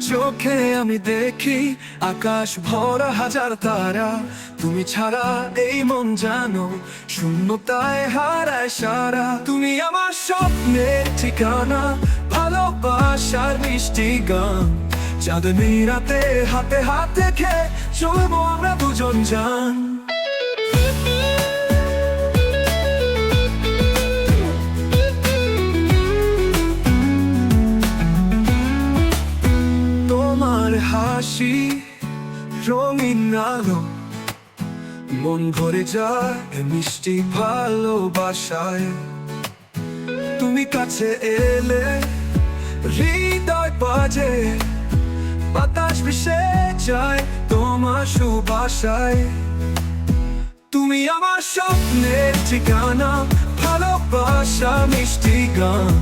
চোখে আমি দেখি আকাশ ভরা হাজার তারা। তুমি ছাড়া এই মন জানো, শূন্যতায় হারায় সারা। তুমি আমার স্বপ্নের ঠিকানা, ভালোবাসার মিষ্টি গান। চাঁদনি রাতে হাতে হাতে খেয়ে চলবো আমরা দুজন জান। হাসি রঙিন আলো, মন ভরে যায় মিষ্টি ভালোবাসায়। তুমি কাছে এলে হৃদয় বাজে, বাতাস ভেসে যায় তোমার সুবাসায়। তুমি আমার স্বপ্নের ঠিকানা, ভালোবাসা, মিষ্টি গান।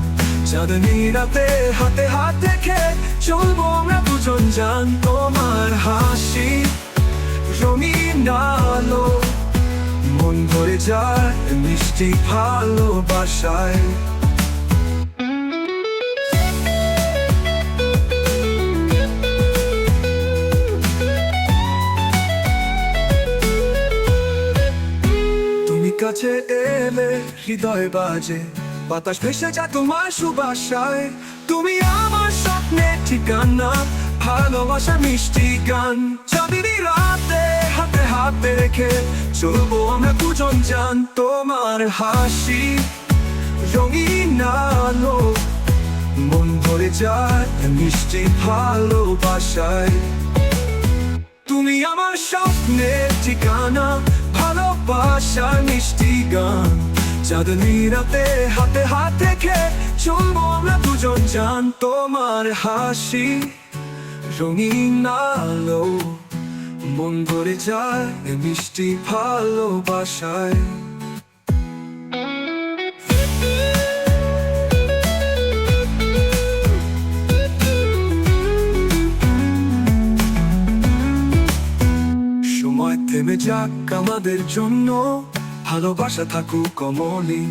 চাঁদনি রাতে হাতে হাতে খেয়ে চলবো আমরা দুজন জান তোমার হাসি। রঙিন আলো, মন ভরে যায়, মিষ্টি ভালোবাসায়। কাছে এলে হৃদয় বাজে। বাতাস ভেসে যা তোমার সুবাসায়। তুমি আমার স্বপ্নের ঠিকানা, ভালোবাসা মিষ্টি গান। চাঁদিনী রাতে হাতে হাতে রেখে চলবো আমরা দুজন জান তোমার হাসি রঙিন আলো। মন ভরে যায় মিষ্টি ভালোবাসায়। তুমি আমার স্বপ্নের ঠিকানা, ভালোবাসা মিষ্টি গান। চাঁদনি রাতে হাতে হাতে খেয়ে চলবো আমরা দুজন, জান তোমার হাসি। রঙিন আলো, মন ভরে যায় মিষ্টি ভালোবাসায়। সময় থেমে যাক আমাদের জন্য। ভালোবাসা থাকুক কমলি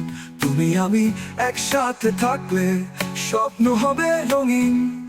তুমি আমি একসাথে থাকলে স্বপ্ন হবে রঙিন।